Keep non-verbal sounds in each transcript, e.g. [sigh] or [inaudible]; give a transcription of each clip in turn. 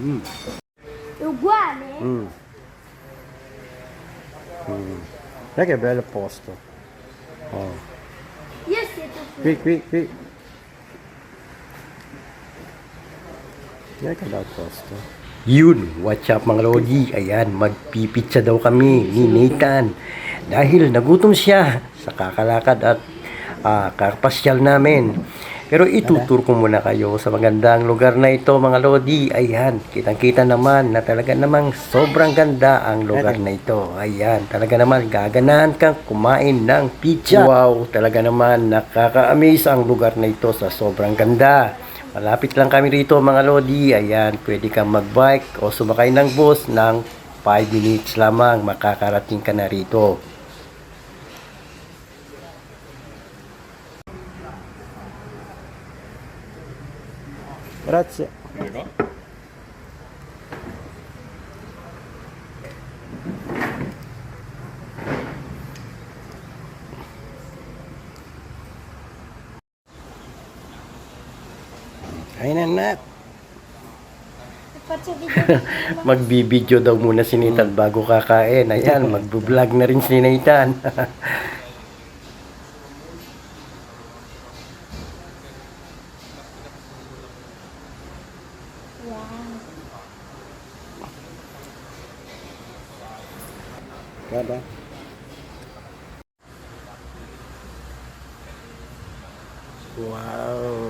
Mm. È uguale? Mm. Mm. Dai che bello posto. Oh. Io siete qui. Qui, qui, qui. Dai che bel posto. Yun, what's up mga Lodi? Ayan, magpipitsa daw kami ni Nathan. Dahil nagutom siya sa kakalakad at ah, kakapasyal namin. Pero itutur ko muna kayo sa magandang lugar na ito mga Lodi. Ayan, kitang-kita naman na talaga namang sobrang ganda ang lugar na ito. Ayan, talaga naman gaganahan kang kumain ng pizza. Wow, talaga naman nakaka-amaze ang lugar na ito sa sobrang ganda. Malapit lang kami rito mga Lodi. Ayan, pwede kang mag-bike o sumakay ng bus ng 5 minutes lamang makakarating ka na rito. Grazie. Ayun na Faccio video. [laughs] Magbibideo daw muna si Nathan bago kakain. Ayan, magbo-vlog na rin si Nathan. [laughs] wow. Kada. Wow.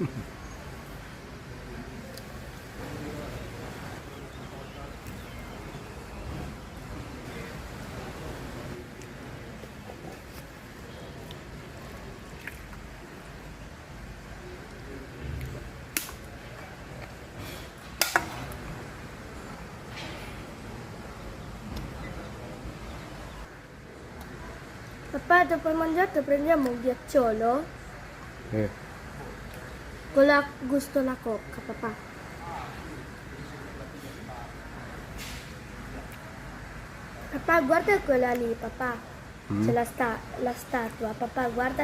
Mm-hmm. Papà, dopo il mangiato prendiamo un ghiacciolo Eh. con la gusto la cocca, papà. Papà, guarda quella lì, papà. C'è la, sta- la statua. Papà, guarda